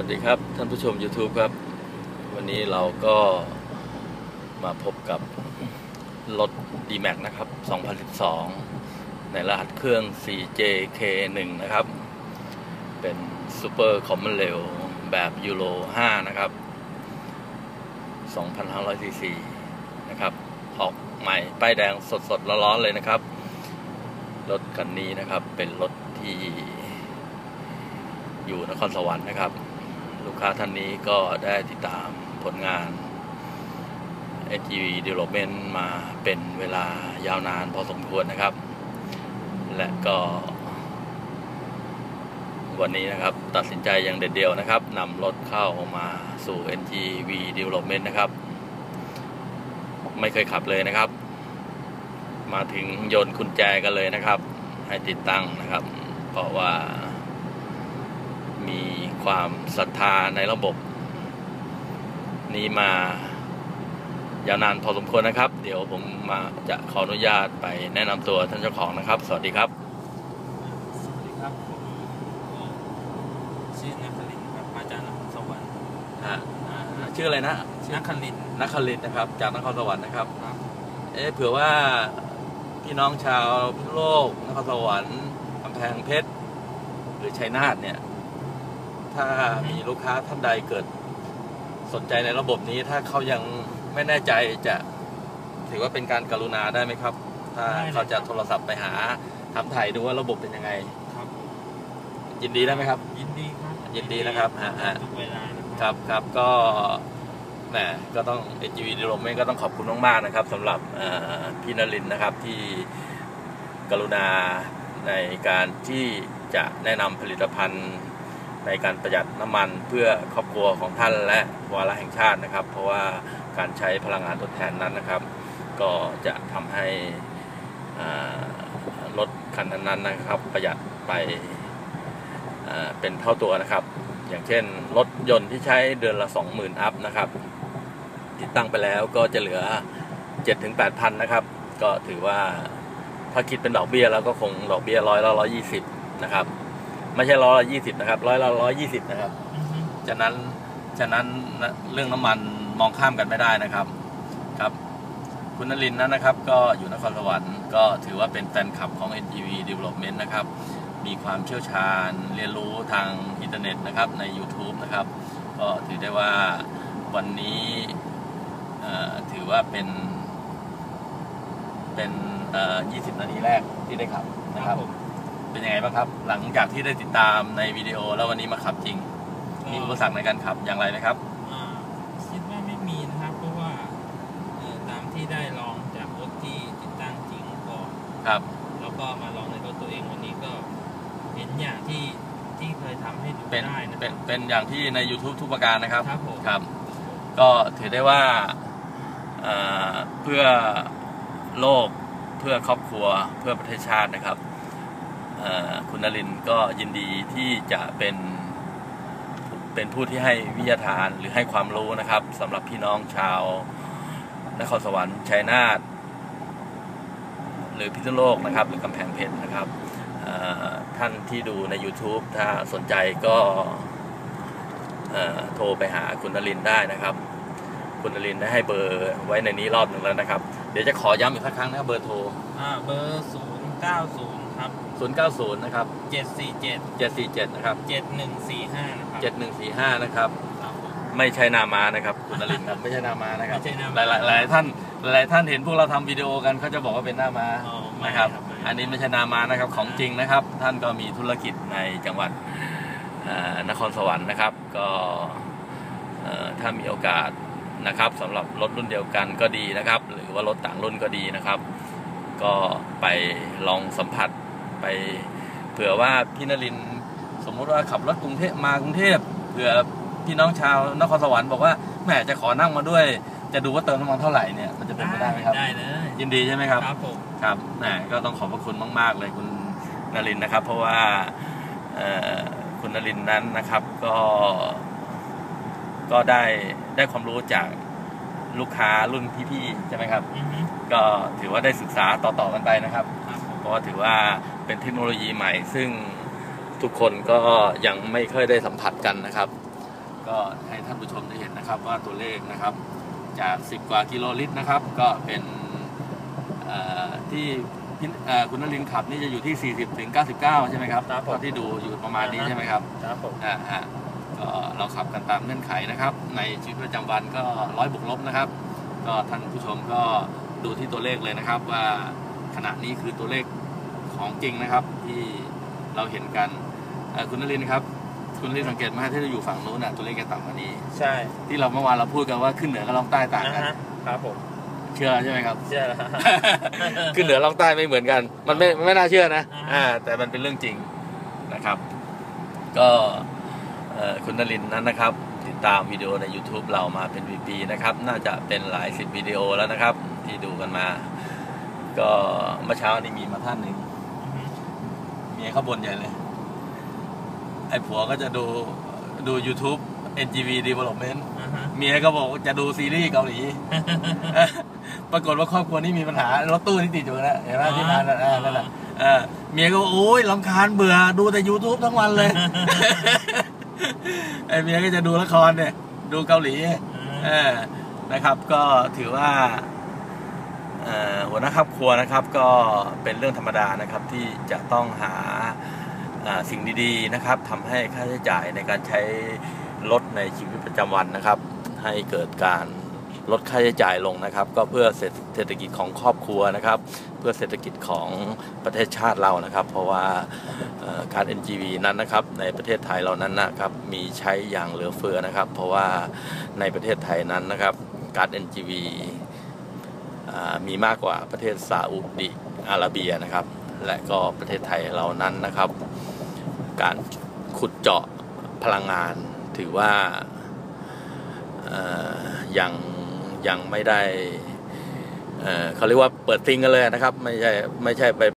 วัสดีครับ ท่านผู้ชม YouTube ครับ วันนี้เราก็มาพบกับรถ D-Max นะครับ 2012 ในรหัสเครื่อง 4JK1 นะครับ เป็นซูเปอร์คอมมอนเรลแบบยูโร5 นะครับ 2,500ซีซีนะครับ ออกใหม่ ป้ายแดงสดๆ ร้อนๆ เลยนะครับ รถคันนี้นะครับเป็นรถที่อยู่นครสวรรค์นะครับ ลูกค้าท่านนี้ก็ได้ติดตามผลงาน SGV Development มาเป็นเวลายาวนานพอสมควรนะครับ และก็ วันนี้นะครับตัดสินใจอย่างเด็ดเดียวนะครับนำรถเข้ามาสู่ NGV Development นะครับ ไม่เคยขับเลยนะครับ มาถึงโยนกุญแจกันเลยนะครับ ให้ติดตั้งนะครับ เพราะว่ามีความศรัทธาในระบบ นี้มายาวนานพอสมควรนะครับ เดี๋ยวผมมาจะขออนุญาตไปแนะนำตัวท่านเจ้าของนะครับ สวัสดีครับ สวัสดีครับผมชื่อนักคลินครับมาจากนครสวรรค์ชื่ออะไรนะนักคลินนักคลินนะครับ จากนครสวรรค์นะครับ ครับ เอ๊ะเผื่อว่าพี่น้องชาวพิษณุโลกนครสวรรค์กำแพงเพชรหรือชัยนาทเนี่ย ถ้ามีลูกค้าท่านใดเกิดสนใจในระบบนี้ถ้าเขายังไม่แน่ใจจะถือว่าเป็นการกรุณาได้ไหมครับ ถ้าเขาจะโทรศัพท์ไปหาถามถ่ายดูว่าระบบเป็นยังไง ครับผมยินดีได้ไหมครับ ยินดีครับ ยินดีนะครับฮะฮะทุกเวลานะครับครับก็แหมก็ต้อง NGV Development ก็ต้องขอบคุณมากๆนะครับสำหรับเอ่อพี่นรินทร์นะครับที่กรุณาในการที่จะแนะนำผลิตภัณฑ์ ในการประหยัดน้ำมันเพื่อครอบครัวของท่านและวาระแห่งชาตินะครับ เพราะว่าการใช้พลังงานทดแทนนั้นนะครับ ก็จะทำให้รถคันนั้นๆนะครับ ประหยัดไปเป็นเท่าตัวนะครับ อย่างเช่นรถยนต์ที่ใช้เดือนละ 20,000 อัพนะครับ ติดตั้งไปแล้วก็จะเหลือ 7-8,000 นะครับ ก็ถือว่าถ้าคิดเป็นดอกเบี้ยแล้วก็คงดอกเบี้ยร้อยละร้อยยี่สิบนะครับ ไม่ใช่ร้อยละยี่สิบนะครับร้อยละร้อยยี่สิบนะครับ ฉะนั้นฉะนั้นเรื่องน้ำมันมองข้ามกันไม่ได้นะครับครับ คุณนลินนั้นนะครับ ก็อยู่นครสวรรค์ก็ถือว่าเป็นแฟนคลับของ NGV Development นะครับ มีความเชี่ยวชาญเรียนรู้ทางอินเทอร์เน็ตนะครับใน YouTube นะครับ ก็ถือได้ว่าวันนี้ถือว่าเป็นเป็นเอ่อ20 นาทีแรกที่ได้ขับนะครับผม เป็นยังไงบ้างครับ หลังจากที่ได้ติดตามในวิดีโอแล้ววันนี้มาขับจริง มีอุปสรรคในการขับอย่างไรไหมครับอ่าคิดว่าไม่มีนะครับ เพราะว่าเอ่อตามที่ได้ลองจากรถที่ติดตั้งจริงก่อนครับแล้วก็มาลองในรถตัวเองวันนี้ก็ เห็นอย่างที่ที่เคยทำให้ดูเป็นได้นะคเป็รันบ เป็นอย่างที่ใน YouTube ทุกประการนะครับครับผม ครับ ก็ถือได้ว่าเอ่อเพื่อโลกเพื่อครอบครัวเพื่อประเทศชาตินะครับเอ่อ คุณนรินก็ยินดีที่จะเป็นเป็นผู้ที่ให้วิทยาทานหรือให้ความรู้นะครับสำหรับพี่น้องชาวนครสวรรค์ชัยนาทหรือพิษณุโลกนะครับ หรือกำแพงเพชรนะครับท่านที่ดูใน YouTube ถ้าสนใจก็โทรไปหาคุณนรินได้นะครับ คุณนรินได้ให้เบอร์ไว้ในนี้รอบหนึ่งแล้วนะครับ เดี๋ยวจะขอย้ำอีกสักครั้งนะครับเบอร์โทรเบอร์ศูนย์เก้าศูนย์ครับ 090 นะครับเจ็ดสี่เจ็ด747 นะครับเจ็ดหนึ่งสี่ห้านะครับ7145 นะครับ ครับผม ไม่ใช่นามานะครับ คุณนรินทร์ครับ ไม่ใช่นามานะครับ ไม่ใช่หน้าหม้า ลายหลายหลายท่านหลายท่านเห็นพวกเราทำวิดีโอกันเขาจะบอกว่าเป็นหน้ามาอ๋อไม่นะครับ ไม่อันนี้ไม่ใช่นามานะครับของจริงนะครับ ท่านก็มีธุรกิจในจังหวัดเอ่อนครสวรรค์นะครับ ก็เอ่อถ้ามีโอกาสนะครับสำหรับรถรุ่นเดียวกันก็ดีนะครับ หรือว่ารถต่างรุ่นก็ดีนะครับ ก็ไปลองสัมผัส ไปเผื่อว่าพี่นรินทร์สมมุติว่าขับรถกรุงเทพมากรุงเทพเผื่อพี่น้องชาวนครสวรรค์บอกว่าแหมจะขอนั่งมาด้วย จะดูว่าเติมน้ำมันเท่าไหร่เนี่ยมันจะเป็นไปได้ไหมครับได้เลยยินดีใช่ไหมครับครับผมครับแหมก็ต้องขอบพระคุณมาก ๆ เลยคุณนรินทร์นะครับ เพราะว่าเอ่อคุณนรินทร์นั้นนะครับก็ก็ได้ได้ความรู้จากลูกค้ารุ่นพี่ๆใช่ไหมครับอือฮึก็ถือว่าได้ศึกษาต่อๆกันไปนะครับครับผม เพราะว่าถือว่าเป็นเทคโนโลยีใหม่ ซึ่งทุกคนก็ยังไม่เคยได้สัมผัสกันนะครับ ก็ให้ท่านผู้ชมได้เห็นนะครับว่าตัวเลขนะครับ จาก 10 กว่ากิโลลิตรนะครับ ก็เป็นเอ่อที่พี่เอ่อคุณนรินทร์ขับนี่จะอยู่ที่ 40ถึง99 ใช่ไหมครับครับผมเท่าที่ดูอยู่ประมาณนี้ใช่ไหมครับครับผมอ่าฮะก็เราขับกันตามเงื่อนไขนะครับ ในชีวิตประจำวันก็ร้อยบวกลบนะครับ ก็ท่านผู้ชมก็ดูที่ตัวเลขเลยนะครับว่า ขณะนี้คือตัวเลขของจริงนะครับ ที่เราเห็นกันเอ่อคุณนรินทร์ครับ คุณนรินทร์สังเกตไหมที่เราอยู่ฝั่งนู้นน่ะตัวเลขจะต่ำกว่านี้ ใช่ ที่เราเมื่อวานเราพูดกันว่าขึ้นเหนือกับลองใต้ต่างนะกันฮะครับผมเชื่อใช่ไหมครับ เชื่อแล้วขึ้นเหนือล่องใต้ไม่เหมือนกัน มันไม่ไม่น่าเชื่อนะอ่าอ่าแต่มันเป็นเรื่องจริงนะครับ ก็เอ่อคุณนรินทร์นั้นนะครับ ติดตามวิดีโอใน YouTube เรามาเป็นปีๆนะครับ น่าจะเป็นหลายสิบวิดีโอแล้วนะครับ ที่ดูกันมา ก็เมื่อเช้านี้มีมาท่านหนึ่งเมียเขาบ่นใหญ่เลย ไอ้ผัวก็จะดูดู YouTube NGV Development อ่าฮะเมียก็บอกว่าจะดูซีรีส์เกาหลี ปรากฏว่าครอบครัวนี้มีปัญหารถตู้ที่ติดอยู่นะเห็นไหมที่มานั่นเออนั่นแหละเออเมียก็บอกโอ้ยลำคาญเบื่อดูแต่ YouTube ทั้งวันเลยไอเมียก็จะดูละครเนี่ย ดูเกาหลี เออนะครับ ก็ถือว่าเอ่อ หัวหน้าครอบครัวนะครับก็เป็นเรื่องธรรมดานะครับที่จะต้องหาสิ่งดีๆนะครับทำให้ค่าใช้จ่ายในการใช้รถในชีวิตประจำวันนะครับ ให้เกิดการลดค่าใช้จ่ายลงนะครับ ก็เพื่อเศรษฐกิจของครอบครัวนะครับ เพื่อเศรษฐกิจของประเทศชาติเรานะครับ เพราะว่าเอ่อการ NGV นั้นนะครับ ในประเทศไทยเรานั้นนะครับมีใช้อย่างเหลือเฟือนะครับ เพราะว่าในประเทศไทยนั้นนะครับการ NGV มีมากกว่าประเทศซาอุดิอาระเบียนะครับ และก็ประเทศไทยเรานั้นนะครับ การขุดเจาะพลังงานถือว่ายังยังไม่ได้เอ่อเขาเรียกว่าเปิดซิงกันเลยนะครับ ไม่ใช่ไม่ใช่ไป